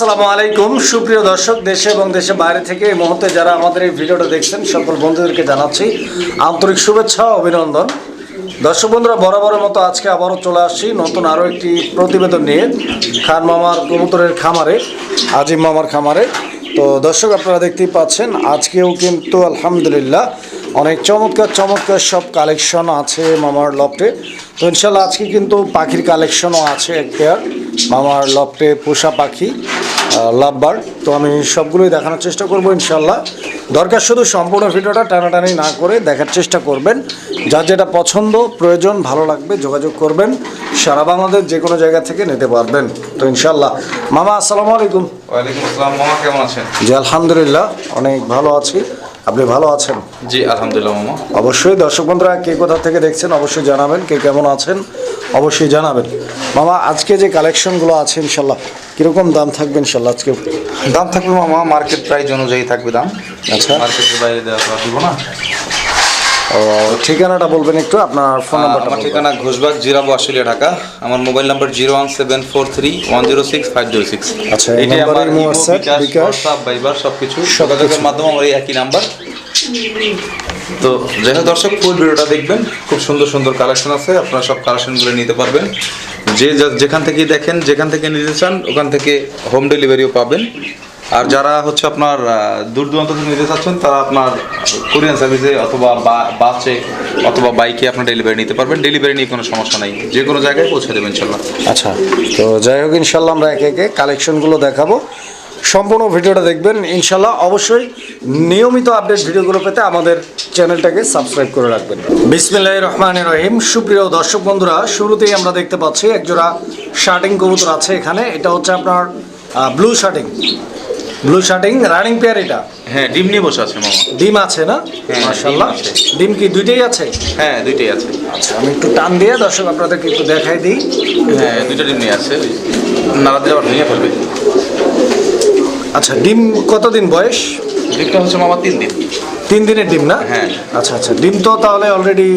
আসসালামু আলাইকুম। সুপ্রিয় দর্শক, দেশে এবং দেশে বাইরে থেকে এই মুহূর্তে যারা আমাদের এই ভিডিওটা দেখছেন, সকল বন্ধুদেরকে জানাচ্ছি আন্তরিক শুভেচ্ছা, অভিনন্দন। দর্শক বন্ধুরা, বরাবরের মতো আজকে আবারও চলে আসছি নতুন আরও একটি প্রতিবেদন নিয়ে খান মামার কবুতরের খামারে, আজিম মামার খামারে। তো দর্শক, আপনারা দেখতেই পাচ্ছেন, আজকেও কিন্তু আলহামদুলিল্লাহ অনেক চমৎকার চমৎকার সব কালেকশন আছে মামার লফটে। তো ইনশাল্লাহ আজকে কিন্তু পাখির কালেকশনও আছে এক পেয়ার মামার লফটে পোষা পাখি লাভবার তো আমি সবগুলোই দেখানোর চেষ্টা করব ইনশাল্লাহ। দরকার শুধু সম্পূর্ণ ভিডিওটা টানাটানি না করে দেখার চেষ্টা করবেন। যার যেটা পছন্দ প্রয়োজন ভালো লাগবে যোগাযোগ করবেন। সারা বাংলাদেশ যে কোনো জায়গা থেকে নিতে পারবেন। তো ইনশাল্লাহ। মামা আসসালামু আলাইকুম। ওয়ালাইকুম আসসালাম। মামা কেমন আছেন? জি আলহামদুলিল্লাহ অনেক ভালো আছি। আপনি ভালো আছেন? জি আলহামদুলিল্লাহ মামা। অবশ্যই দর্শক বন্ধুরা কে কোথা থেকে দেখছেন অবশ্যই জানাবেন কে কেমন আছেন অবশ্যই জানাবেন। মামা আজকে যে কালেকশনগুলো আছে ইনশাল্লাহ কীরকম দাম থাকবে ইনশাল্লাহ আজকে? দাম থাকবে মামা মার্কেট প্রাইস অনুযায়ী থাকবে দাম। আচ্ছা। মার্কেটের বাইরে দেওয়া দিব না। ও, ঠিকানাটা বলবেন একটু আপনার ফোন আহ, নাম্বারটা আমার ঠিকানা ঘোষবাগ জিরাবো আশুলিয়া ঢাকা। আমার mobile number zero one seven four three one zero six five zero six. আচ্ছা, এই নাম্বারে বিকাশ, হোয়াটসঅ্যাপ সব কিছু। যোগাযোগের মাধ্যমে আমার এই একই নাম্বার। তো হোক দর্শক ফুল ভিডিওটা দেখবেন। খুব সুন্দর সুন্দর কালেকশন আছে। আপনারা সব কালেকশনগুলো নিতে পারবেন। যে যেখান থেকেই দেখেন যেখান থেকে নিতে চান ওখান থেকে হোম ডেলিভারিও পাবেন। আর যারা হচ্ছে আপনার দূর দূরান্ত থেকে নিতে চাচ্ছেন, তারা আপনার কোরিয়ান সার্ভিসে অথবা বাসে অথবা বাইকে আপনার ডেলিভারি নিতে পারবেন। ডেলিভারি নিয়ে কোনো সমস্যা নেই। যে কোনো জায়গায় পৌঁছে দেবেন ইনশাল্লাহ আচ্ছা তো যাই হোক ইনশাল্লাহ আমরা একে একে কালেকশনগুলো দেখাবো। সম্পূর্ণ ভিডিওটা দেখবেন। ইনশাল্লাহ অবশ্যই নিয়মিত আপডেট ভিডিওগুলো পেতে আমাদের চ্যানেলটাকে সাবস্ক্রাইব করে রাখবেন। বিসমিল্লাহ রহমান রহিম। সুপ্রিয় দর্শক বন্ধুরা, শুরুতেই আমরা দেখতে পাচ্ছি, একজোড়া শার্টিং কবুতর আছে এখানে। এটা হচ্ছে আপনার blue shirting. Blue shirting running pair এটা। হ্যাঁ ডিম নিয়ে বসে আছে মামা। ডিম আছে না? হ্যাঁ, মার্শাল্লাহ ডিম ডিম কি দুইটাই আছে? হ্যাঁ দুইটাই আছে। আচ্ছা আমি একটু টান দিয়ে দর্শক আপনাদেরকে একটু দেখাই দিই। হ্যাঁ দুইটা ডিম নিয়ে আছে। নাড়া দিলে আবার ভেঙে ফেলবে। আচ্ছা ডিম কতদিন বয়স? ডিমটা হচ্ছে মামা তিন দিন। তিন দিনের ডিম না? হ্যাঁ। আচ্ছা আচ্ছা। ডিম তো তাহলে অলরেডি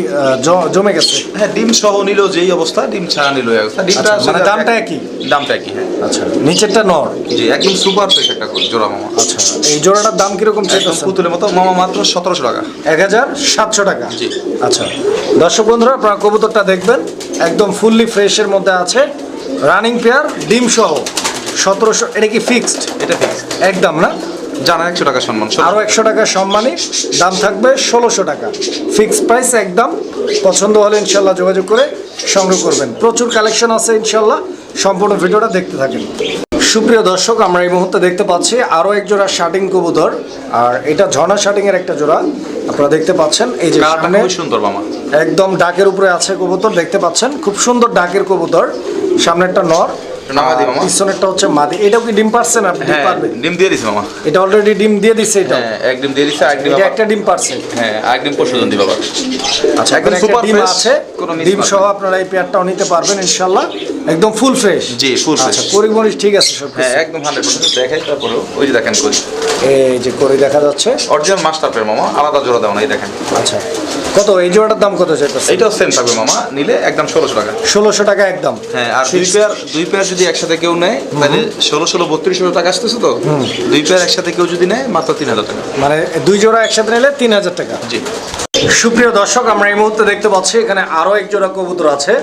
জমে গেছে। হ্যাঁ ডিম সহ নিল যেই অবস্থা ডিম ছাড়া নিল এই অবস্থা। ডিমটা আচ্ছা, মানে দামটা এক- একই? দামটা একই হ্যাঁ। আচ্ছা নিচেরটা নর? জি একদম সুপার ফ্রেশ একটা জোড়া মামা। আচ্ছা এই জোড়াটার দাম কীরকম চাইতেছেন? পুতুলের মতো মামা মাত্র সতেরোশো টাকা। এক হাজার সাতশো টাকা? জি। আচ্ছা দর্শক বন্ধুরা আপনারা কবুতরটা দেখবেন একদম ফুললি ফ্রেশের মধ্যে আছে রানিং পেয়ার ডিম সহ। সতেরোশো এটা কি ফিক্সড এটা ফিক্সড একদম না? জানা একশো টাকা সম্মান আরও একশো টাকা সম্মানী দাম থাকবে ষোলোশো টাকা। ফিক্স প্রাইস একদম পছন্দ হলে ইনশাল্লাহ যোগাযোগ করে সংগ্রহ করবেন। প্রচুর কালেকশন আছে ইনশাল্লাহ সম্পূর্ণ ভিডিওটা দেখতে থাকেন। সুপ্রিয় দর্শক আমরা এই মুহূর্তে দেখতে পাচ্ছি আরও এক জোড়া শার্টিং কবুতর আর এটা ঝর্ণা শার্টিং এর একটা জোড়া। আপনারা দেখতে পাচ্ছেন এই যে সামনে সুন্দর মামা। একদম ডাকের উপরে আছে কবুতর দেখতে পাচ্ছেন খুব সুন্দর ডাকের কবুতর। সামনেরটা নর নামা মামা। পিছনেরটা হচ্ছে মাদি। এটাও কি ডিম পারছেন আপনি ডিম হ্যাঁ পারবে? ডিম দিয়ে দিছে মামা। এটা অলরেডি ডিম দিয়ে দিচ্ছে এটা। হ্যাঁ এক ডিম দিয়ে দিছে এক ডিম একটা ডিম পারছে। হ্যাঁ এক ডিম পরশু দিবা আচ্ছা একদম সুপার ডিম আছে। ডিম সহ আপনারা এই পেয়ারটাও নিতে পারবেন ইনশাল্লাহ। একদম ফুল ফ্রেশ জি, ফুল ফ্রেশ আচ্ছা পরিমরিচ ঠিক আছে সব হ্যাঁ একদম হান্ড্রেড পার্সেন্ট দেখাই তারপরেও ওই যে দেখেন করি। এই যে করে দেখা যাচ্ছে। অরিজিনাল মাস্টার পেয়ার মামা আলাদা জোড়া দেওয়া নাই দেখেন। আচ্ছা কত? এই জোড়াটার দাম কত চাইতেছে এইটাও সেম থাকবে মামা নিলে একদম ষোলোশো টাকা। ষোলোশো টাকা একদম। হ্যাঁ আর দুই পেয়ার দুই পেয়ার যদি একসাথে কেউ নেয় তাহলে ষোলো ষোলো বত্রিশশো টাকা আসতেছে তো? দুই পেয়ার একসাথে কেউ যদি নেয় মাত্র তিন হাজার টাকা। মানে দুই জোড়া একসাথে নিলে তিন হাজার টাকা। জি। সুপ্রিয় দর্শক আমরা এই মুহূর্তে দেখতে পাচ্ছি এখানে আরও এক জোড়া কবুতর আছে।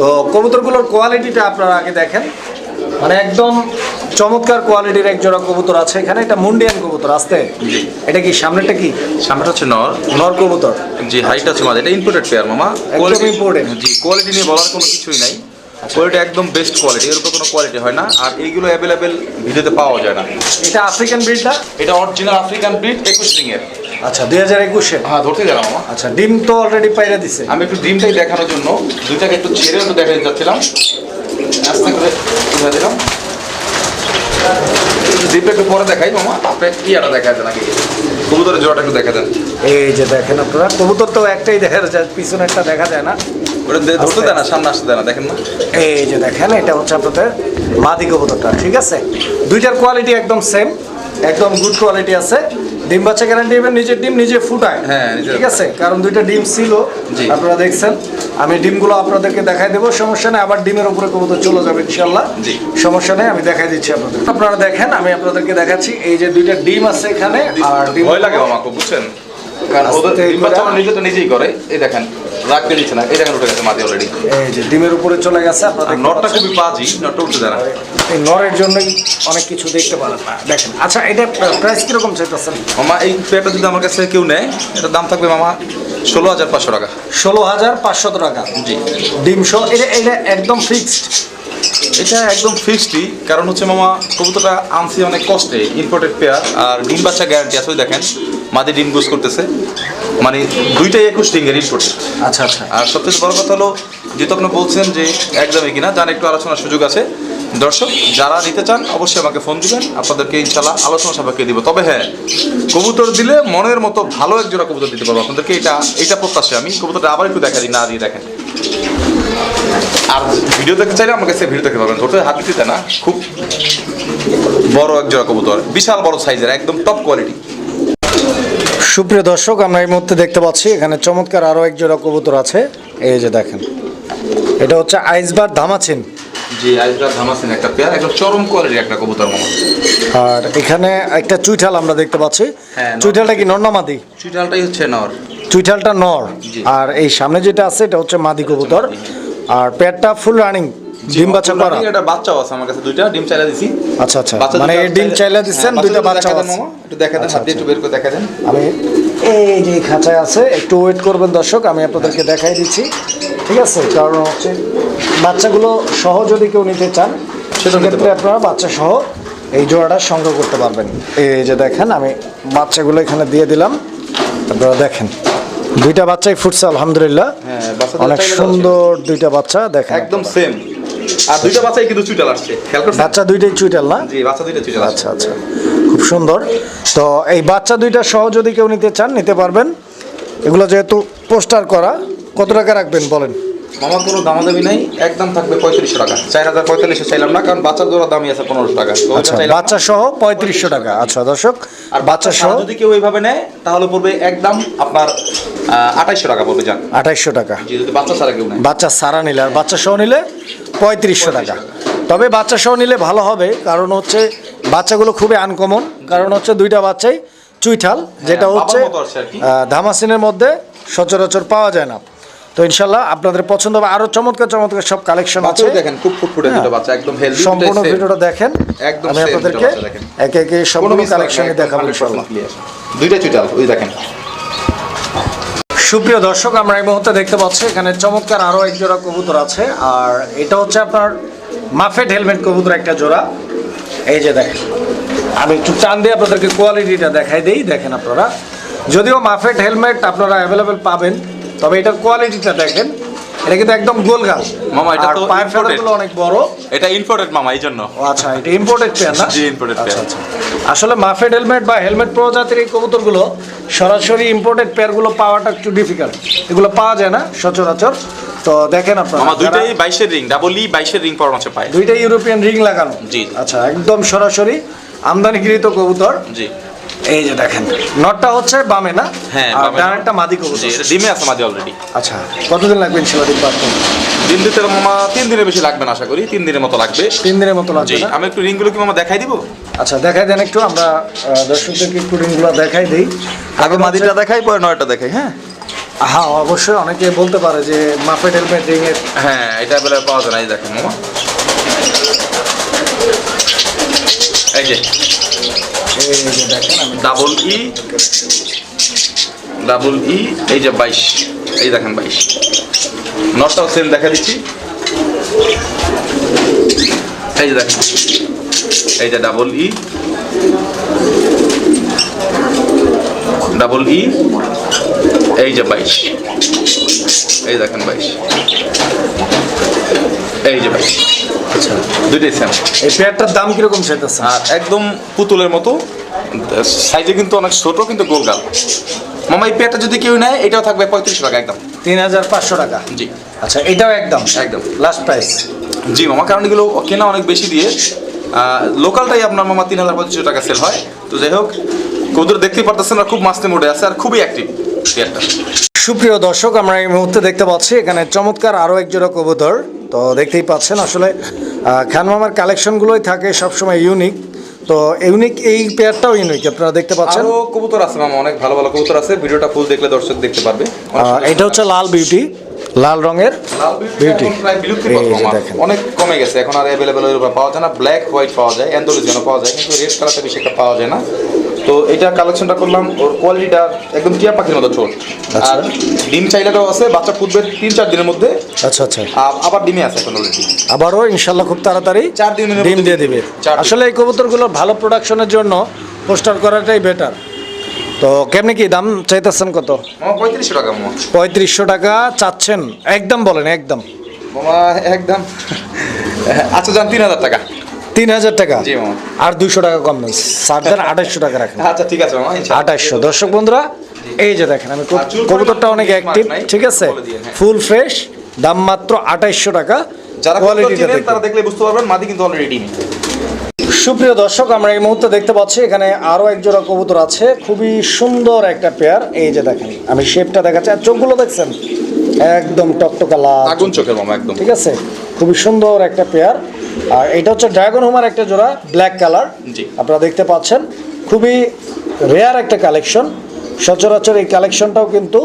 তো কবুতরগুলোর কোয়ালিটিটা আপনারা আগে দেখেন। মানে একদম চমৎকার কোয়ালিটির এক জোড়া কবুতর আছে এখানে এটা মুন্ডিয়ান কবুতর আসতে। এটা কি সামনেটা কি? সামনেটা হচ্ছে নর। নর কবুতর। জি হাইট আছে মাঝে। এটা ইম্পোর্টেড পেয়ার মামা। কোয়ালিটি ইম্পোর্টেড জি কোয়ালিটি নিয়ে বলার কোনো কিছুই নাই। কোয়ালিটি একদম বেস্ট কোয়ালিটি এর উপর কোনো কোয়ালিটি হয় না আর এইগুলো অ্যাভেলেবেল ভিডিওতে পাওয়া যায় না। এটা আফ্রিকান ব্রিডটা এটা অরিজিনাল আফ্রিকান ব্রিড একুশ রিং এর। আচ্ছা দুই হাজার একুশে? হ্যাঁ ধরতে গেলাম মামা আচ্ছা ডিম তো অলরেডি পাইরা দিছে। আমি একটু ডিমটাই দেখানোর জন্য দুইটাকে একটু ছেড়ে একটু দেখাতে যাচ্ছিলাম আস্তে করে বুঝা দিলাম। ডিমটা একটু পরে দেখাই মামা আপনি ইয়াটা দেখা যায় নাকি। কবুতরের জোড়াটা একটু দেখা দেন এই যে দেখেন আপনারা কবুতর তো একটাই দেখা যায় পিছনে একটা দেখা যায় না। ওটা ধরতে দেয় না সামনে আসতে দেয় না দেখেন না। এই যে দেখেন এটা হচ্ছে আপনাদের মাদি কবুতরটা ঠিক আছে? দুইটার কোয়ালিটি একদম সেম একদম গুড কোয়ালিটি আছে। ডিম বাচ্চা গ্যারান্টি নিজের ডিম নিজে ফুটায় হ্যাঁ, ঠিক আছে? কারণ দুইটা ডিম ছিল আপনারা দেখছেন। আমি ডিমগুলো আপনাদেরকে দেখাই দেবো সমস্যা নেই আবার ডিমের উপরে কবুতর চলে যাবে ইনশাল্লাহ সমস্যা নেই আমি দেখাই দিচ্ছি আপনাদের। আপনারা দেখেন আমি আপনাদেরকে দেখাচ্ছি এই যে দুইটা ডিম আছে এখানে আর ডিম ভয় লাগে খুব বুঝছেন? কারণ ওদের ডিম বাচ্চা নিজে তো নিজেই করে এই দেখেন। রাখতে দিচ্ছে না? এই দেখেন উঠে গেছে মাঝে অলরেডি এই যে ডিমের উপরে চলে গেছে আর আপনাদের নটটা খুবই বাজি নটটা উঠতে দেয় না এই নরের জন্যই অনেক কিছু দেখতে পারেন না দেখেন আচ্ছা এটা প্রাইস কীরকম চাইতেছেন? মামা এই পেয়ারটা যদি আমার কাছে কেউ নেয় এটার দাম থাকবে মামা ষোলো হাজার পাঁচশো টাকা। ষোলো হাজার পাঁচশত টাকা। জি। ডিম সহ এটা এটা একদম ফিক্সড এটা একদম ফিক্সডই কারণ হচ্ছে মামা কবুতরটা আনছি অনেক কষ্টে ইম্পোর্টেড পেয়ার আর ডিম বাচ্চা গ্যারান্টি আছে দেখেন। মাদি ডিম গুজ করতেছে। মানে দুইটাই একুশ ডিঙ্গের ইম্পোর্টেড আচ্ছা আচ্ছা। আর সবথেকে বড় কথা হলো যেহেতু আপনি বলছেন যে একদমই কিনা যার একটু আলোচনার সুযোগ আছে। দর্শক যারা নিতে চান অবশ্যই আমাকে ফোন দিবেন। আপনাদেরকে ইনশাল্লাহ আলোচনা সাপেক্ষে দিব। তবে হ্যাঁ কবুতর দিলে মনের মতো ভালো এক জোড়া কবুতর দিতে পারব। আপনাদেরকে এটা এটা প্রত্যাশা। আমি কবুতরটা আবার একটু দেখা দিই না দিয়ে দেখেন। আর ভিডিও দেখতে চাইলে আমার কাছে ভিডিও দেখতে পারবেন। ধরতে হাত দিতে না। খুব বড় এক জোড়া কবুতর। বিশাল বড় সাইজের একদম টপ কোয়ালিটি সুপ্রিয় দর্শক আমরা এই মুহূর্তে দেখতে পাচ্ছি এখানে চমৎকার আরও এক জোড়া কবুতর আছে। এই যে দেখেন এটা হচ্ছে আইসবার ধামাচিন। জি আজকাল ধামাসিন একটা পেয়ার একদম চরম কোয়ালিটির একটা কবুতর মামা আর এখানে একটা চুইঠাল আমরা দেখতে পাচ্ছি। হ্যাঁ, চুইঠালটা কি নর না মাদি? হচ্ছে নর। চুইঠালটা নর। আর এই সামনে যেটা আছে এটা হচ্ছে মাদি কবুতর। আর পেটটা ফুল রানিং ডিম বাচ্চা করা? একটা বাচ্চাও আছে আমার কাছে দুইটা ডিম চাইলা দিছি। আচ্ছা আচ্ছা। মানে এই ডিম চাইলা দিচ্ছেন হ্যাঁ, দুইটা বাচ্চা মামা। একটু দেখা দেন আচ্ছা, হাত দিয়ে একটু বের করে দেখা দেন। আমি এই যে খাঁচায় আছে একটু ওয়েট করবেন দর্শক আমি আপনাদেরকে দেখাই দিচ্ছি। ঠিক আছে? কারণ হচ্ছে বাচ্চাগুলো সহ যদি কেউ নিতে চান সেক্ষেত্রে আপনারা বাচ্চা সহ এই জোড়াটা সংগ্রহ করতে পারবেন। এই যে দেখেন আমি বাচ্চাগুলো এখানে দিয়ে দিলাম। আপনারা দেখেন দুইটা বাচ্চাই ফুটছে আলহামদুলিল্লাহ। হ্যাঁ, অনেক সুন্দর দুইটা বাচ্চা দেখেন একদম সেম আর দুইটা বাচ্চাই কিন্তু চুইটাল আসছে। খেয়াল করছেন? বাচ্চা দুইটাই চুইটাল না? জি বাচ্চা দুইটা চুইটাল আচ্ছা আচ্ছা। খুব সুন্দর। তো এই বাচ্চা দুইটা সহ যদি কেউ নিতে চান নিতে পারবেন। এগুলো যেহেতু পোস্টার করা কত টাকা রাখবেন বলেন? আমার কোনো দামাদামি নাই একদম থাকবে পঁয়ত্রিশশো টাকা। চার হাজার পঁয়তাল্লিশে চাইলাম না কারণ বাচ্চার জোড়া দামই আছে পনেরোশো টাকা। আচ্ছা বাচ্চা সহ পঁয়ত্রিশশো টাকা। আচ্ছা দর্শক আর বাচ্চা সহ যদি কেউ এইভাবে নেয় তাহলে পড়বে একদম আপনার আঠাইশশো টাকা পড়বে যান আঠাইশশো টাকা। যদি বাচ্চা ছাড়া কেউ নেয়। বাচ্চা সারা নিলে আর বাচ্চা সহ নিলে পঁয়ত্রিশশো টাকা। তবে বাচ্চা সহ নিলে ভালো হবে কারণ হচ্ছে বাচ্চাগুলো খুবই আনকমন কারণ হচ্ছে দুইটা বাচ্চাই চুইঠাল যেটা হচ্ছে ধামাসিনের মধ্যে সচরাচর পাওয়া যায় না। তো ইনশাল্লাহ আপনাদের পছন্দ হবে। আরও চমৎকার চমৎকার সব কালেকশন আছে। দেখেন খুব ফুটফুটে দুটো বাচ্চা একদম হেলদি সম্পূর্ণ ভিডিওটা দেখেন। একদম আমি আপনাদেরকে। একে একে সবগুলো কালেকশনই দেখাবো ইনশাল্লাহ। দুইটা চুইটাল ওই দেখেন। সুপ্রিয় দর্শক আমরা এই মুহূর্তে দেখতে পাচ্ছি এখানে চমৎকার আরও এক জোড়া কবুতর আছে। আর এটা হচ্ছে আপনার মাফেট হেলমেট কবুতর একটা জোড়া। এই যে দেখেন আমি একটু টান দিয়ে আপনাদেরকে কোয়ালিটিটা দেখাই দেই দেখেন আপনারা। যদিও মাফেট হেলমেট আপনারা অ্যাভেলেবেল পাবেন তবে এটার কোয়ালিটিটা দেখেন। এটা কিন্তু একদম গোলগাল। মামা, এটা তো পায়ের imported। অনেক বড়। এটা ইম্পোর্টেড মামা এই জন্য। ও আচ্ছা এটা ইম্পোর্টেড পেয়ার না? জি, imported আচ্ছা pair। আচ্ছা। আসলে মাফেড হেলমেট বা হেলমেট প্রজাতির এই কবুতরগুলো সরাসরি ইম্পোর্টেড পেয়ারগুলো পাওয়াটা একটু ডিফিকাল্ট এগুলো পাওয়া যায় না সচরাচর। তো দেখেন আপনারা আমার দুইটাই বাইশের রিং ডাবল ই বাইশের রিং পরানো আছে পায়। দুইটাই ইউরোপিয়ান রিং লাগানো। জি। আচ্ছা একদম সরাসরি আমদানিকৃত কবুতর। জি। এই যে দেখেন নটটা হচ্ছে বামে না? হ্যাঁ, আর বামে ডান নট। একটা মাদি কবুতর। এটা ডিমে আছে মাঝে অলরেডি আচ্ছা কতদিন লাগবে ইনশাল্লাহ ডিম পাড়তে? দিন দিতে মামা তিন দিনের বেশি লাগবে না আশা করি। তিন দিনের মতো লাগবে। তিন দিনের মতো লাগবে আমি একটু রিংগুলো কি মামা দেখাই দিব? আচ্ছা দেখাই দেন একটু আমরা দর্শকদেরকে একটু রিংগুলো দেখাই দিই। আগে মাদিটা দেখাই পরে নয়টা দেখাই হ্যাঁ? হ্যাঁ অবশ্যই অনেকে বলতে পারে যে মাফেট হেলমেট রিং এর হ্যাঁ এটা বেলা পাওয়া যায় না এই দেখেন মামা। এই যে। ডাবল ই ডাবল ই এই যে বাইশ এই দেখেন বাইশ। নটটাও সেম দেখা দিচ্ছি। এই যে দেখেন। এই যে ডাবল ই ডাবল ই এই যে বাইশ। এই দেখেন বাইশ। এই যে বাইশ। আচ্ছা। দুইটাই সেম এই পেয়ারটার দাম কীরকম চাইতেছে আর একদম পুতুলের মতো। সাইজে কিন্তু অনেক ছোট কিন্তু গোলগাল। মামা এই পেয়ারটা যদি কেউ নেয় এটাও থাকবে পঁয়ত্রিশশো টাকা একদম। তিন হাজার পাঁচশো টাকা। জি। আচ্ছা এটাও একদম? একদম। লাস্ট প্রাইস জি মামা কারণ এগুলো কেনা অনেক বেশি দিয়ে লোকালটাই আপনার মামা তিন হাজার পঁচিশশো টাকা সেল হয়। তো যাই হোক কবুতর দেখতেই পারতেছেন না খুব মাস্তে মোডে আছে আর খুবই অ্যাক্টিভ পেয়ারটা সুপ্রিয় দর্শক আমরা এই মুহূর্তে দেখতে পাচ্ছি এখানে চমৎকার আরও একজোড়া কবুতর। তো দেখতেই পাচ্ছেন আসলে খান মামার কালেকশনগুলোই থাকে সবসময় ইউনিক তো ইউনিক এই পেয়ারটাও ইউনিক আপনারা দেখতে পাচ্ছেন। আরও কবুতর আছে মামা অনেক ভালো ভালো কবুতর আছে। ভিডিওটা ফুল দেখলে দর্শক দেখতে পারবে। এটা হচ্ছে লাল বিউটি লাল রঙের বিউটি। দেখেন। অনেক কমে গেছে। এখন আর অ্যাভেলেবেল পাওয়া যায় না। ব্ল্যাক হোয়াইট পাওয়া যায় অ্যান্ডোলিজনও পাওয়া যায়। কিন্তু রেড কালারটা বেশি একটা পাওয়া যায় না। তো এটা কালেকশনটা করলাম। ওর কোয়ালিটিটা একদম টিয়া পাখির মতো ছোট। আচ্ছা। আর ডিম চাইলেটাও আছে। বাচ্চা ফুটবে তিন চার দিনের মধ্যে। আচ্ছা আচ্ছা। আবার ডিমে আছে এখন অলরেডি আবারও ইনশাল্লাহ খুব তাড়াতাড়ি চার দিনের ডিম দিয়ে দিবে। আসলে এই কবুতরগুলো ভালো প্রোডাকশনের জন্য পোস্টার করাটাই বেটার তো কেমনি কি দাম চাইতেছেন কত? পঁয়ত্রিশশো টাকা পঁয়ত্রিশশো টাকা চাচ্ছেন? একদম বলেন একদম। একদম। আচ্ছা যান তিন হাজার টাকা। তিন হাজার টাকা? আর দুইশো টাকা কম নেই সাত আঠাশশো টাকা রাখেন। আচ্ছা ঠিক আছে। আঠাশশো দর্শক বন্ধুরা এই যে দেখেন আমি কবুতরটা অনেক অ্যাক্টিভ ঠিক আছে? হ্যাঁ। ফুল ফ্রেশ দাম মাত্র আঠাইশশো টাকা। যারা তারা দেখলে বুঝতে পারবেন মাদি কিন্তু অলরেডি ডিম সুপ্রিয় দর্শক আমরা এই মুহূর্তে দেখতে পাচ্ছি এখানে আরও এক জোড়া কবুতর আছে। খুবই সুন্দর একটা পেয়ার এই যে দেখেন আমি শেপটা দেখাচ্ছি। আর চোখগুলো দেখছেন? একদম টকটকা লাল আগুন চোখের মামা একদম। ঠিক আছে? খুবই সুন্দর একটা পেয়ার আর এটা হচ্ছে ড্রাগন হোমার একটা জোড়া ব্ল্যাক কালার জি। আপনারা দেখতে পাচ্ছেন খুবই রেয়ার একটা কালেকশন সচরাচর এই কালেকশনটাও কিন্তু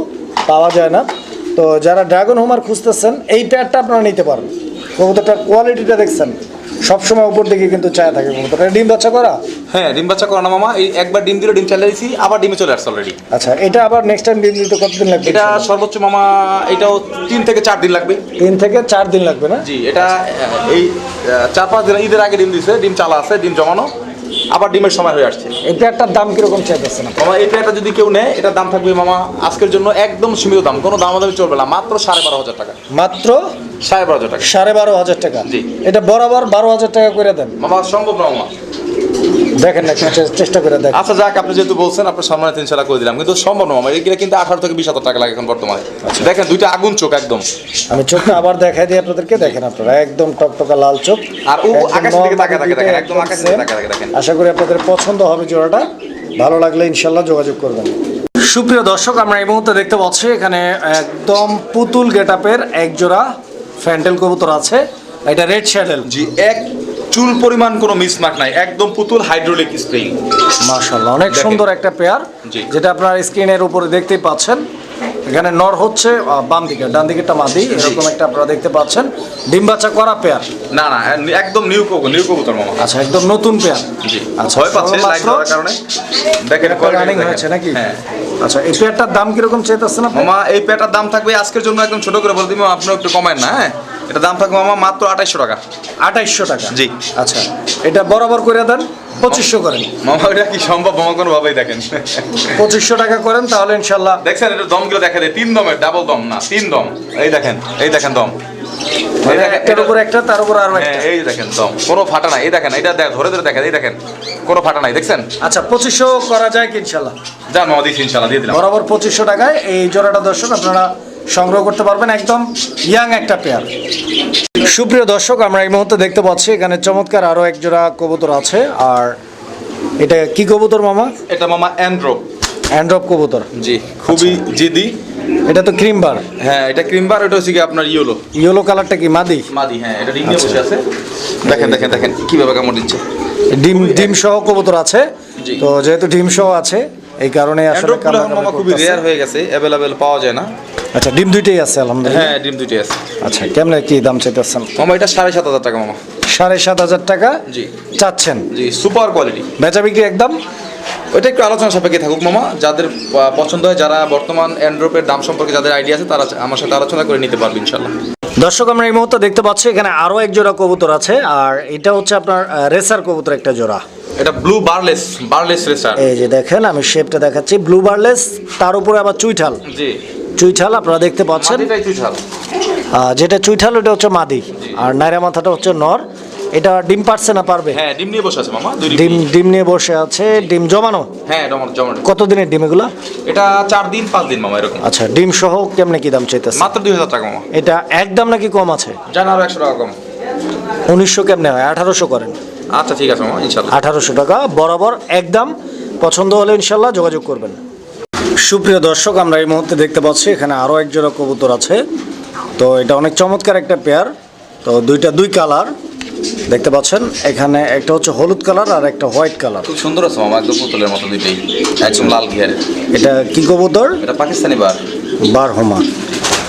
পাওয়া যায় না। তো যারা ড্রাগন হোমার খুঁজতেছেন এই পেয়ারটা আপনারা নিতে পারেন কবুতরটার কোয়ালিটিটা দেখছেন। সবসময় উপর দিকে কিন্তু চায়া থাকে কবুতরটা। ডিম বাচ্চা করা? হ্যাঁ ডিম বাচ্চা করা না মামা। এই একবার ডিম দিলে ডিম চালিয়ে দিয়েছি আবার ডিমে চলে আসছে অলরেডি আচ্ছা এটা আবার নেক্সট টাইম ডিম দিতে কতদিন লাগবে? এটা সর্বোচ্চ মামা এটাও তিন থেকে চার দিন লাগবে। তিন থেকে চার দিন লাগবে না? জি এটা এই চার পাঁচ দিন ঈদের আগে ডিম দিছে ডিম চালা আছে ডিম জমানো। আবার ডিমের সময় হয়ে আসছে। এই একটা দাম কীরকম চাইতেছে না মামা এটা একটা যদি কেউ নেয় এটার দাম থাকবে মামা আজকের জন্য একদম সীমিত দাম কোনো দাম দামি চলবে না মাত্র সাড়ে বারো হাজার টাকা। মাত্র সাড়ে বারো হাজার টাকা। সাড়ে বারো হাজার টাকা। জি। এটা বরাবর বারো হাজার টাকা করে দেন। মামা সম্ভব না মামা। দেখেন না চেষ্টা করে দেখেন। আচ্ছা যাক আপনি যেহেতু বলছেন আপনার সম্মানে তিন সালা করে দিলাম কিন্তু সম্ভব না মামা। এগুলো কিন্তু আঠারো থেকে বিশ হাজার টাকা লাগে এখন বর্তমানে। দেখেন দুইটা আগুন চোখ একদম। আমি চোখটা আবার দেখাই দিই আপনাদেরকে দেখেন আপনারা একদম টকটকা লাল চোখ আর ও আকাশের দিকে তাকায় তাকায় দেখেন, একদম আকাশের দিকে। তাকায় তাকায় দেখেন। আশা করি আপনাদের পছন্দ হবে জোড়াটা ভালো লাগলে ইনশাল্লাহ যোগাযোগ করবেন। সুপ্রিয় দর্শক আমরা এই মুহূর্তে দেখতে পাচ্ছি এখানে একদম পুতুল গেটআপের এক জোড়া ফ্যান্টেল কবুতর আছে এটা রেড শ্যাডেল। জি এক চুল পরিমাণ কোনো মিসমার্ক নাই একদম পুতুল হাইড্রোলিক স্প্রিং। মাশাল্লাহ অনেক সুন্দর একটা পেয়ার যেটা আপনার স্ক্রিনের উপরে দেখতেই পাচ্ছেন। এখানে নর হচ্ছে বাম দিকে ডান দিকেরটা মাদি এরকম একটা আপনারা দেখতে পাচ্ছেন। ডিম বাচ্চা করা পেয়ার। না না একদম নিউ কবুতর নিউ কবুতর মামা। আচ্ছা একদম নতুন পেয়ার। জি আচ্ছা ভয় পাচ্ছে সবেমাত্র দেওয়ার কারণে। দেখেন রানিং হয়েছে নাকি? হ্যাঁ। আচ্ছা এই পেয়ারটার দাম কীরকম চাইতেছেন আপনি? মামা এই পেটার দাম থাকবে আজকের জন্য একদম ছোট করে বলে দিবো আপনি একটু কমায় না হ্যাঁ? এটা দাম থাকবে মামা মাত্র আঠাইশশো টাকা। আঠাইশশো টাকা? জি। আচ্ছা এটা বরাবর করে দেন পঁচিশশো করেন। মামা এটা কি সম্ভব? মামা কোনো ভাবেই দেখেন। পঁচিশশো টাকা করেন তাহলে ইনশাল্লাহ দেখছেন এটা দমগুলো দেখা যায়। তিন দমের ডাবল দম না তিন দম। এই দেখেন এই দেখেন দম। মানে একটার উপর একটা তার উপর আরও হ্যাঁ একটা। এই দেখেন দম। কোনো ফাটা নাই। এই দেখেন এটা ধরে ধরে দেখেন এই দেখেন কোনো ফাটা নাই দেখছেন? আচ্ছা পঁচিশশো করা যায় কি ইনশাল্লাহ? মামা দিচ্ছি ইনশাল্লাহ দিয়ে দিলাম। বরাবর পঁচিশশো টাকায় এই জোড়াটা দর্শক আপনারা সংগ্রহ করতে পারবেন একদম ইয়াং একটা পেয়ার সুপ্রিয় দর্শক আমরা এই মুহূর্তে দেখতে পাচ্ছি এখানে চমৎকার আরও এক জোড়া কবুতর আছে। আর এটা কি কবুতর মামা? এটা মামা অ্যান্ড্রপ অ্যান্ড্রপ কবুতর। জি খুবই জিদি। এটা তো ক্রিম বার হ্যাঁ এটা ক্রিম বার এটা হচ্ছে কি আপনার ইয়েলো ইয়েলো কালারটা কি মাদি? মাদি হ্যাঁ এটা ডিম নিয়ে বসে আছে। দেখেন দেখেন দেখেন কীভাবে কামড় দিচ্ছে। ডিম ডিম সহ কবুতর আছে। তো যেহেতু ডিম সহ আছে এই কারণে আসলে কালার খুবই রেয়ার হয়ে গেছে অ্যাভেলেবেল পাওয়া যায় না। আচ্ছা ডিম দুইটাই আছে আলহামদুলিল্লাহ। হ্যাঁ ডিম দুইটাই আছে। আচ্ছা কেমনে কি দাম চাইতেছেন? মামা এটা সাড়ে সাত হাজার টাকা মামা। সাড়ে সাত হাজার টাকা? জি। চাচ্ছেন? জি সুপার কোয়ালিটি। বেচা বিক্রি একদম? ওইটা একটু আলোচনা সাপেক্ষে থাকুক মামা। যাদের পছন্দ হয় যারা বর্তমান অ্যান্ড্রপের দাম সম্পর্কে যাদের আইডিয়া আছে তারা আমার সাথে আলোচনা করে নিতে পারবে ইনশাল্লাহ দর্শক আমরা এই মুহূর্তে দেখতে পাচ্ছি এখানে আরও এক জোড়া কবুতর আছে আর এটা হচ্ছে আপনার রেসার কবুতর একটা জোড়া। এটা ব্লু বারলেস বারলেস রেসার এই যে দেখেন আমি শেপটা দেখাচ্ছি ব্লু বার্লেস তার উপরে আবার চুইঠাল। জি। চুইঠাল আপনারা দেখতে পাচ্ছেন। যেটা চুইঠাল ওটা হচ্ছে মাদি। আর নাইরা মাথাটা হচ্ছে নর। এটা ডিম পারছে না পারবে? হ্যাঁ ডিম নিয়ে বসে আছে মামা ডিম। ডিম নিয়ে বসে আছে। ডিম জমানো? হ্যাঁ জমা কতদিনের ডিম এগুলা? এটা চার দিন পাঁচ দিন মামা এরকম। আচ্ছা ডিম সহ কেমনে কি দাম চাইতেছে? মাত্র দুই হাজার টাকা মামা। এটা একদম নাকি কম আছে? জান আরও একশো টাকা কম। উনিশশো কেমনে হয়? আঠারোশো করেন। আচ্ছা ঠিক আছে মামা ইনশাল্লাহ আঠারোশো টাকা বরাবর একদম পছন্দ হলে ইনশাল্লাহ যোগাযোগ করবেন। সুপ্রিয় দর্শক আমরা এই মুহূর্তে দেখতে পাচ্ছি এখানে আরও এক জোড়া কবুতর আছে। তো এটা অনেক চমৎকার একটা পেয়ার তো দুইটা দুই কালার দেখতে পাচ্ছেন এখানে একটা হচ্ছে হলুদ কালার আর একটা হোয়াইট কালার খুব সুন্দর আছে মামা একদম পুতুলের মতো দুইটাই। একদম লাল ঘিয়ারের এটা কি কবুতর? এটা পাকিস্তানি বার। বার হোমা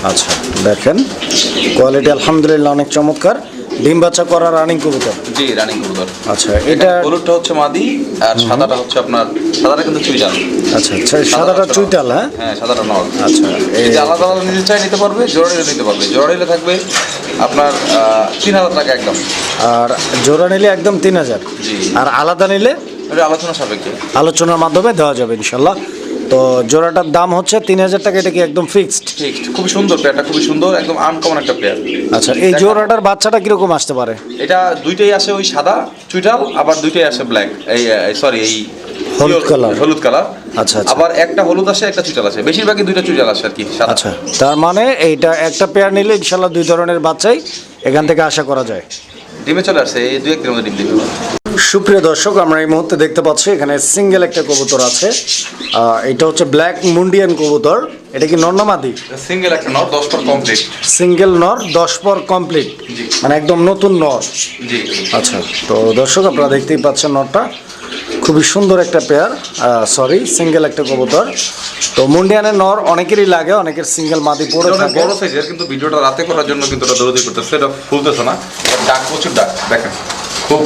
আচ্ছা দেখেন। কোয়ালিটি আলহামদুলিল্লাহ অনেক চমৎকার। ডিম বাচ্চা করা রানিং কবুতর? জি রানিং কবুতর। আচ্ছা এটা হলুদটা হচ্ছে মাদি আর সাদাটা হচ্ছে আপনার সাদাটা কিন্তু চুইজাল আচ্ছা আচ্ছা সাদাটা চুইটাল হ্যাঁ? হ্যাঁ সাদাটা নর আচ্ছা এই আলাদা আলাদা নিতে চাই নিতে পারবে জোড়া নিলে নিতে পারবে। জোড়া নিলে থাকবে আপনার তিন হাজার টাকা একদম। আর জোড়া নিলে একদম তিন হাজার। জি। আর আলাদা নিলে আলোচনা সাপেক্ষে। আলোচনার মাধ্যমে দেওয়া যাবে ইনশাল্লাহ। তো জোড়াটার দাম হচ্ছে তিন হাজার টাকা এটা কি একদম ফিক্সড ঠিক খুবই সুন্দর পেয়ারটা খুবই সুন্দর একদম আনকমন একটা পেয়ার। আচ্ছা এই জোড়াটার বাচ্চাটা কীরকম আসতে পারে? এটা দুইটাই আসে ওই সাদা চুইটাল আবার দুইটাই আসে ব্ল্যাক এই সরি এই হলুদ কালার। হলুদ কালার আচ্ছা, আচ্ছা। আবার একটা হলুদ আসে একটা চুইটাল আসে। বেশিরভাগই দুইটা চুইটাল আসে আর কি আচ্ছা তার মানে এইটা একটা পেয়ার নিলে ইনশাল্লাহ দুই ধরনের বাচ্চাই এখান থেকে আশা করা যায়। ডিমে চলে আসছে এই দুই একদিনের মধ্যে ডিম দিবে সুপ্রিয় দর্শক আমরা এই মুহূর্তে দেখতে পাচ্ছি এখানে সিঙ্গেল একটা কবুতর আছে। এটা হচ্ছে ব্ল্যাক মুন্ডিয়ান কবুতর। এটা কি নর্নামাদি সিঙ্গেল একটা নট দশ পর কমপ্লিট সিঙ্গেল নর দশ পর কমপ্লিট মানে একদম নতুন নর। জি। আচ্ছা তো দর্শক আপনারা দেখতেই পাচ্ছেন নরটা। খুবই সুন্দর একটা পেয়ার সরি সিঙ্গেল একটা কবুতর। তো মুন্ডিয়ানের নর অনেকেরই লাগে অনেকের সিঙ্গেল মাদি পড়ে থাকে। বড় সাইজের কিন্তু ভিডিওটা রাতে করার জন্য কিন্তু এটা দৌড়ি করতেছে। এটা ফুলতেছে না ডাক প্রচুর ডাক দেখেন। খুব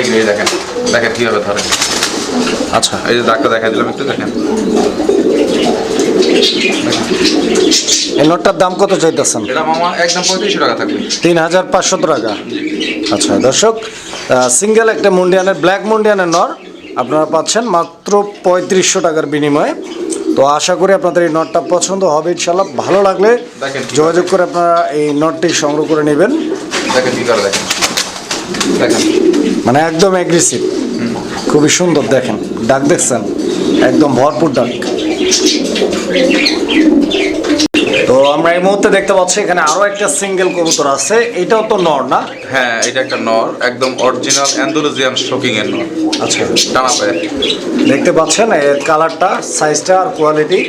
এগিয়ে দেখেন দেখেন কীভাবে ধরে। আচ্ছা এই যে ডাকটা দেখা দিলাম একটু দেখেন। এই নটটার দাম কত চাইতেছেন? এটা মামা একদম পঁয়ত্রিশশো টাকা থাকবে। তিন হাজার পাঁচশো টাকা। আচ্ছা দর্শক সিঙ্গেল একটা মুন্ডিয়ানের ব্ল্যাক মুন্ডিয়ানের নর আপনারা পাচ্ছেন মাত্র পঁয়ত্রিশশো টাকার বিনিময়ে। তো আশা করি আপনাদের এই নটটা পছন্দ হবে ইনশাল্লাহ ভালো লাগলে যোগাযোগ করে আপনারা এই নটটি সংগ্রহ করে নেবেন। দেখেন কি করে দেখেন। দেখেন। মানে একদম অ্যাগ্রেসিভ খুবই সুন্দর দেখেন। ডাক দেখছেন? একদম ভরপুর ডাক তো আমরা এই মুহূর্তে দেখতে পাচ্ছি এখানে আরও একটা সিঙ্গেল কবুতর আছে। এটাও তো নর না? হ্যাঁ এটা একটা নর একদম অরিজিনাল অ্যান্ডোলজিয়ান শোকিং এর নর। আচ্ছা। টানা পায়ে। দেখতে পাচ্ছেন এর কালারটা সাইজটা আর কোয়ালিটি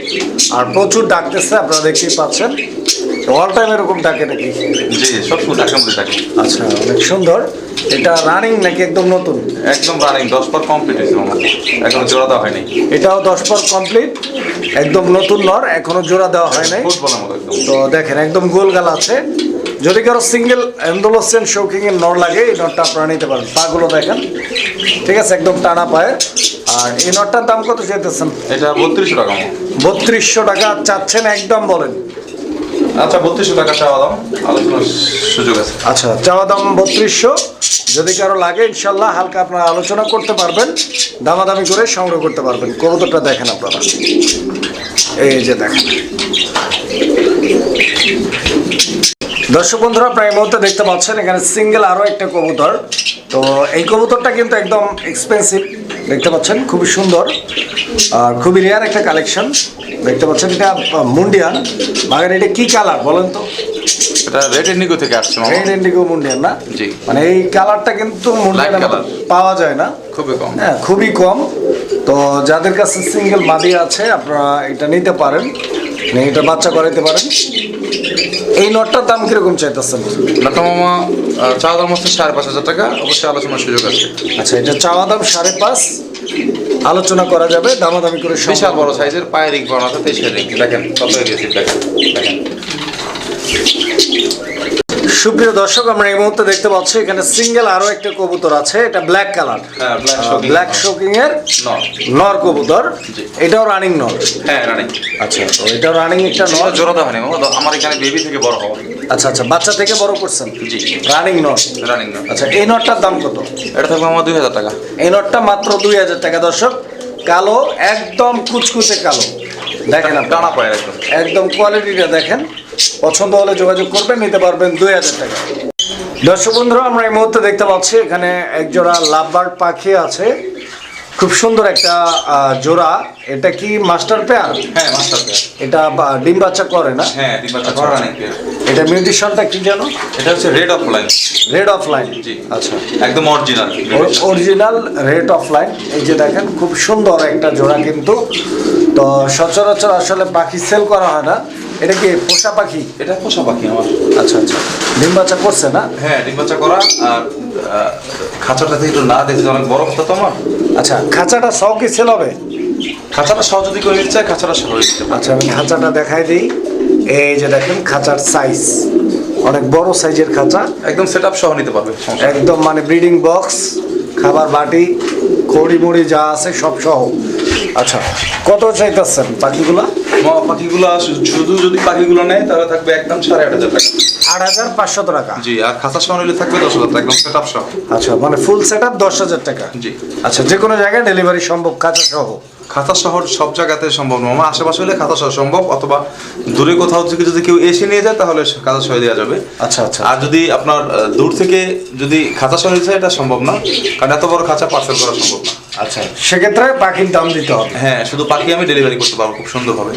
আর প্রচুর ডাকতেছে আপনারা দেখতেই পাচ্ছেন। অল টাইম এরকম ডাকে নাকি? জি সব সময় ঢাকার মধ্যে থাকে। আচ্ছা অনেক সুন্দর। এটা রানিং নাকি একদম নতুন? একদম রানিং দশ পর কমপ্লিট হয়েছে আমার। এখনও জোড়া দেওয়া হয়নি। এটাও দশ পর কমপ্লিট একদম নতুন নর এখনও জোড়া দেওয়া হয় নাই। তো দেখেন একদম গোল গাল আছে। যদি কারও সিঙ্গেল অ্যান্ডোলোসেন শৌকিং এর নর লাগে এই নটটা আপনারা নিতে পারেন। পাগুলো দেখেন। ঠিক আছে একদম টানা পায়ে আর এই নটটার দাম কত চাইতেছেন? এটা বত্রিশশো টাকা। বত্রিশশো টাকা চাচ্ছেন একদম বলেন। আচ্ছা বত্রিশশো টাকা চাওয়া দাম। সুযোগ আছে। আচ্ছা চাওয়া দাম বত্রিশশো। যদি কারও লাগে, ইনশাল্লাহ হালকা আপনারা আলোচনা করতে পারবেন, দামাদামি করে সংগ্রহ করতে পারবেন। কবুতরটা দেখেন আপনারা। এই যে দেখেন। দর্শক বন্ধুরা প্রায় মুহূর্তে দেখতে পাচ্ছেন এখানে সিঙ্গেল আরও একটা কবুতর। তো এই কবুতরটা কিন্তু একদম এক্সপেন্সিভ দেখতে পাচ্ছেন? খুবই সুন্দর আর খুবই রেয়ার একটা কালেকশন দেখতে পাচ্ছেন? এটা মুন্ডিয়ান। বাগান এটা কি কালার বলেন তো? এটা রেড ইন্ডিগো থেকে আসছে মামা। রেড ইন্ডিগো মুন্ডিয়ান না? জি। মানে এই কালারটা কিন্তু মুন্ডিয়ান পাওয়া যায় না। খুবই কম। হ্যাঁ খুবই কম। তো যাদের কাছে সিঙ্গেল মাদি আছে আপনারা এটা নিতে পারেন। এটা বাচ্চা করাইতে পারেন এই নটটার দাম কীরকম চাইতেছেন? নাটা মামা চাওয়া দাম হচ্ছে সাড়ে পাঁচ হাজার টাকা। অবশ্যই আলোচনার সুযোগ আছে। আচ্ছা এটা চাওয়া দাম সাড়ে পাঁচ। আলোচনা করা যাবে দামাদামি করে বিশাল বড় সাইজের পায়ের রিং বানাতে তেইশের রিং দেখেন কত দেখেন। দেখেন। সুপ্রিয় দর্শক আমরা এই মুহূর্তে দেখতে পাচ্ছি এখানে সিঙ্গেল আরও একটা কবুতর আছে এটা ব্ল্যাক কালার ব্ল্যাক শোকিং এর নর। নর। কবুতর। এটাও রানিং নর। হ্যাঁ রানিং আচ্ছা তো এটাও রানিং একটা নর। জোড়া দেওয়া আমার এখানে বেবি থেকে বড় হওয়া। আচ্ছা আচ্ছা বাচ্চা থেকে বড় করছেন? জি। রানিং নট রানিং নর। আচ্ছা এই নটটার দাম কত? এটা থাকবে আমার দুই হাজার টাকা। এই নটটা মাত্র দুই হাজার টাকা দর্শক। কালো একদম কুচকুচে কালো। দেখেন টানা পায়ের একদম। একদম কোয়ালিটিটা দেখেন। পছন্দ হলে যোগাযোগ করবেন নিতে পারবেন দুই হাজার টাকা। দর্শক বন্ধুরা আমরা এই মুহূর্তে দেখতে পাচ্ছি এখানে একজোড়া লাভবার্ড পাখি আছে। খুব সুন্দর একটা জোড়া। এটা কি মাস্টার পেয়ার? হ্যাঁ মাস্টার পেয়ার। এটা ডিম বাচ্চা করে না? হ্যাঁ ডিম বাচ্চা করা পেয়ার। এটা মিউটিশনটা কি জানো? এটা হচ্ছে red of line red of line জি। আচ্ছা। একদম original original red of line এই যে দেখেন খুব সুন্দর একটা জোড়া কিন্তু। তো সচরাচর আসলে পাখি সেল করা হয় না। এটা কি পোষা পাখি? এটা পোষা পাখি আমার। আচ্ছা আচ্ছা। ডিম বাচ্চা করছে না? হ্যাঁ ডিম বাচ্চা করা আর খাঁচাটা থেকে একটু না দেখছি অনেক বড় কথা তো আমার। আচ্ছা খাঁচাটা সহ কি সেল হবে খাঁচাটা সহ যদি করে নিতে চাই খাঁচাটা সহ আচ্ছা আমি খাঁচাটা দেখাই দিই। এই যে দেখেন খাঁচার সাইজ অনেক বড় সাইজের খাঁচা। একদম সেট আপ সহ নিতে পারবে একদম মানে ব্রিডিং বক্স খাবার বাটি খড়ি মুড়ি যা আছে সব সহ। আচ্ছা। কত চাইতেছেন পাখিগুলা? পাখিগুলো শুধু যদি পাখিগুলো নেয় তাহলে থাকবে একদম সাড়ে আট হাজার টাকা। আট হাজার পাঁচশো টাকা। জি আর খাঁচা সহ নিলে থাকবে দশ হাজার টাকা একদম সেট আপ সহ। আচ্ছা মানে ফুল সেট আপ দশ হাজার টাকা। জি। আচ্ছা যে কোনো জায়গায় ডেলিভারি সম্ভব খাঁচা সহ। খাতা শহর সব জায়গাতে সম্ভব নয়। আমার আশেপাশে হলে খাতা শহর সম্ভব অথবা দূরে কোথাও থেকে যদি কেউ এসে নিয়ে যায় তাহলে খাতা শহর দেওয়া যাবে। আচ্ছা আচ্ছা। আর যদি আপনার দূর থেকে যদি খাতা শহর চায় এটা সম্ভব না কারণ এত বড় খাঁচা পার্সেল করা সম্ভব না। আচ্ছা সেক্ষেত্রে পাখির দাম দিতে হবে। হ্যাঁ শুধু পাখি আমি ডেলিভারি করতে পারব খুব সুন্দরভাবে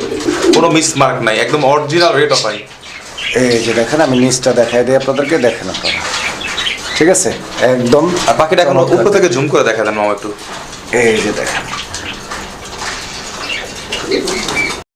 কোনো মিস মার্ক নাই একদম অরিজিনাল রেট অফ আই এই যে দেখেন আমি নিচটা দেখাই দিই আপনাদেরকে দেখেন আপনারা। ঠিক আছে? একদম আর পাখিটা এখন উপর থেকে ঝুম করে দেখা দেন মামা একটু। এই যে দেখেন। if